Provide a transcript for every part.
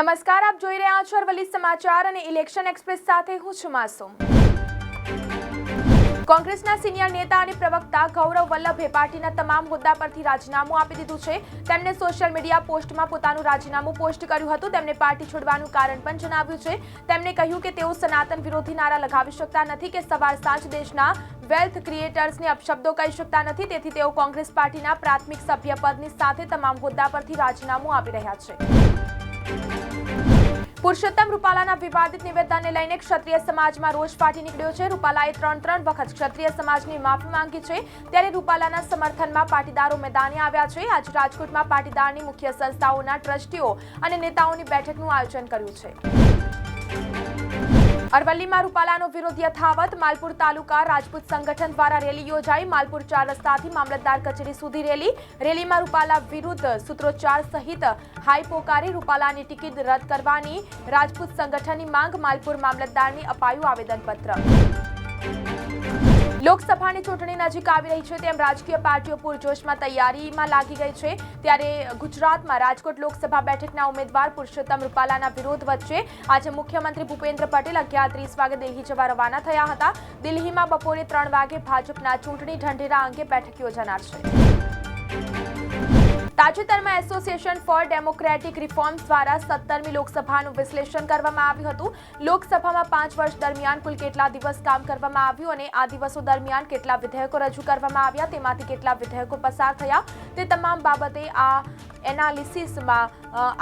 નમસ્કાર, આપ જોઈ રહ્યા છો અરવલ્લી સમાચાર અને ઇલેક્શન એક્સપ્રેસ સાથે હું છું માસુમ. કોંગ્રેસના સિનિયર નેતા અને પ્રવક્તા ગૌરવ વલ્લભે પાર્ટીના તમામ હોદ્દા પરથી રાજીનામું આપી દીધું છે. તેમણે સોશિયલ મીડિયા પોસ્ટમાં પોતાનું રાજીનામું પોસ્ટ કર્યું હતું. તેમણે પાર્ટી છોડવાનું કારણ પણ જણાવ્યું છે. તેમણે કહ્યું કે તેઓ સનાતન વિરોધી નારા લગાવી શકતા નથી કે સવાર સાંજ દેશના વેલ્થ ક્રિએટર્સને અપશબ્દો કહી શકતા નથી. તેથી તેઓ કોંગ્રેસ પાર્ટીના પ્રાથમિક સભ્યપદની સાથે તમામ હોદ્દા પરથી રાજીનામું આપી રહ્યા છે. પુરુષોત્તમ રૂપાલાના વિવાદિત નિવેદનને લઈને ક્ષત્રિય સમાજમાં રોષ ફાટી નીકળ્યો છે. રૂપાલાએ ત્રણ ત્રણ વખત ક્ષત્રિય સમાજની માફી માંગી છે. ત્યારે રૂપાલાના સમર્થનમાં પાટીદારો મેદાને આવ્યા છે. આજે રાજકોટમાં પાટીદારની મુખ્ય સંસ્થાઓના ટ્રસ્ટીઓ અને નેતાઓની બેઠકનું આયોજન કર્યું છે. અરવલ્લીમાં રૂપાલાનો વિરોધ યથાવત. માલપુર તાલુકા રાજપૂત સંગઠન દ્વારા રેલી યોજાઈ. માલપુર ચાર રસ્તાથી મામલતદાર કચેરી સુધી રેલી. રેલીમાં રૂપાલા વિરુદ્ધ સૂત્રોચ્ચાર સહિત હાઈ પોકારી રૂપાલાની ટિકિટ રદ કરવાની રાજપૂત સંગઠનની માંગ. માલપુર મામલતદારની અપાયું આવેદનપત્ર. લોકસભાની ચૂંટણી નજીક આવી રહી છે, તેમ રાજકીય પાર્ટીઓ પૂરજોશમાં તૈયારીમાં લાગી ગઈ છે. ત્યારે ગુજરાતમાં રાજકોટ લોકસભા બેઠકના ઉમેદવાર પુરુષોત્તમ રૂપાલાના વિરોધ વચ્ચે આજે મુખ્યમંત્રી ભૂપેન્દ્ર પટેલ અગિયાર ત્રીસ વાગે દિલ્હી જવા રવાના થયા હતા. દિલ્હીમાં બપોરે ત્રણ વાગે ભાજપના ચૂંટણી ઢંઢેરા અંગે બેઠક યોજાનાર છે. તાજેતરમાં એસોસિએશન ફોર ડેમોક્રેટિક રિફોર્મ્સ દ્વારા સત્તરમી લોકસભાનું વિશ્લેષણ કરવામાં આવ્યું હતું. લોકસભામાં પાંચ વર્ષ દરમિયાન કુલ કેટલા દિવસ કામ કરવામાં આવ્યું અને આ દિવસો દરમિયાન કેટલા વિધેયકો રજૂ કરવામાં આવ્યા, તેમાંથી કેટલા વિધેયકો પસાર થયા, તે તમામ બાબતે આ એનાલિસિસમાં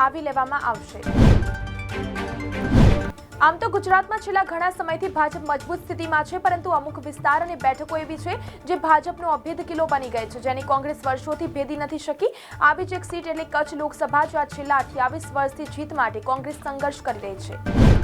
આવી લેવામાં આવશે. આમ તો ગુજરાતમાં છેલ્લા ઘણા સમયથી ભાજપ મજબૂત સ્થિતિમાં છે, પરંતુ અમુક વિસ્તાર અને બેઠકો એવી છે જે ભાજપનો અભેદ કિલ્લો બની ગઈ છે, જેની કોંગ્રેસ વર્ષોથી ભેદી નથી શકી. આવી જ એક સીટ એટલે કચ્છ લોકસભા જ્યાં છેલ્લા અઠ્યાવીસ વર્ષથી જીત માટે કોંગ્રેસ સંઘર્ષ કરી રહી છે.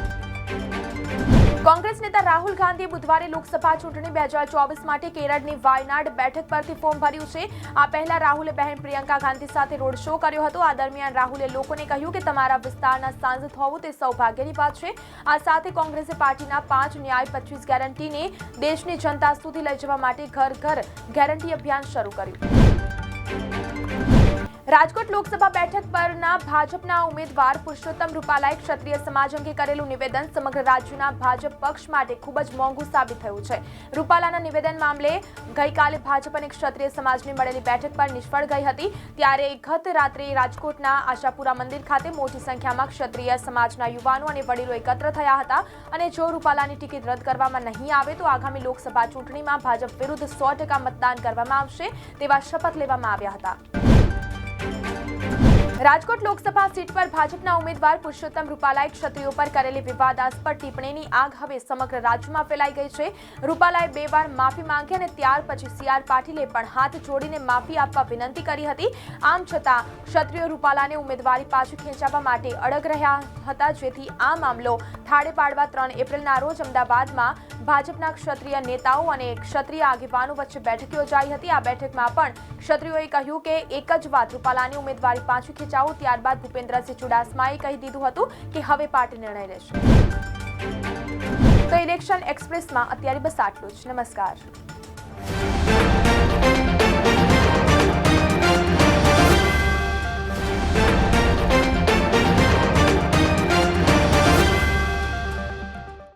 કોંગ્રેસ નેતા રાહુલ ગાંધીએ બુધવારે લોકસભા ચૂંટણી બે હજાર ચોવીસ માટે કેરળની વાયનાડ બેઠક પરથી ફોર્મ ભર્યું છે. આ પહેલા રાહુલે બહેન પ્રિયંકા ગાંધી સાથે રોડ શો કર્યો હતો. આ દરમિયાન રાહુલે લોકોને કહ્યું કે તમારા વિસ્તારના સાંસદ હોવું તે સૌભાગ્યની વાત છે. આ સાથે કોંગ્રેસે પાર્ટીના પાંચ ન્યાય પચીસ ગેરંટીને દેશની જનતા સુધી લઈ જવા માટે ઘર ઘર ગેરંટી અભિયાન શરૂ કર્યું. રાજકોટ લોકસભા બેઠક પરના ભાજપના ઉમેદવાર પુરુષોત્તમ રૂપાલાએ ક્ષત્રિય સમાજ અંગે કરેલું નિવેદન સમગ્ર રાજ્યના ભાજપ પક્ષ માટે ખૂબ જ મોંઘું સાબિત થયું છે. રૂપાલાના નિવેદન મામલે ગઈકાલે ભાજપ અને ક્ષત્રિય સમાજની મળેલી બેઠક પર નિષ્ફળ ગઈ હતી. ત્યારે ગત રાત્રે રાજકોટના આશાપુરા મંદિર ખાતે મોટી સંખ્યામાં ક્ષત્રિય સમાજના યુવાનો અને વડીલો એકત્ર થયા હતા અને જો રૂપાલાની ટિકિટ રદ કરવામાં નહીં આવે તો આગામી લોકસભા ચૂંટણીમાં ભાજપ વિરુદ્ધ સો ટકા મતદાન કરવામાં આવશે તેવા શપથ લેવામાં આવ્યા હતા. રાજકોટ લોકસભા સીટ પર ભાજપના ઉમેદવાર પુરુષોત્તમ રૂપાલાએ ક્ષત્રિયો પર કરેલી વિવાદાસ્પદ ટિપ્પણીની આગ હવે સમગ્ર રાજ્યમાં ફેલાઈ ગઈ છે. રૂપાલાએ બે વાર માફી માંગી અને ત્યાર પછી સીઆર પાટીલે પણ હાથ જોડીને માફી આપવા વિનંતી કરી હતી. આમ છતાં ક્ષત્રિયો રૂપાલાને ઉમેદવારી પાછું ખેંચાવવા માટે અડગ રહ્યા હતા, જેથી આ મામલો થાળે પાડવા ત્રણ એપ્રિલના રોજ અમદાવાદમાં ભાજપના ક્ષત્રિય નેતાઓ અને ક્ષત્રિય આગેવાનો વચ્ચે બેઠક યોજાઈ હતી. આ બેઠકમાં પણ ક્ષત્રિયોએ કહ્યું કે એક જ વાત, રૂપાલાની ઉમેદવારી પાછું ખેંચાવો ત્યારબાદ ભૂપેન્દ્રસિંહ ચુડાસમાએ કહી દીધું હતું કે હવે પાર્ટી નિર્ણય લેશે. તો ઇલેક્શન એક્સપ્રેસમાં અત્યારે બસ આટલું જ. નમસ્કાર.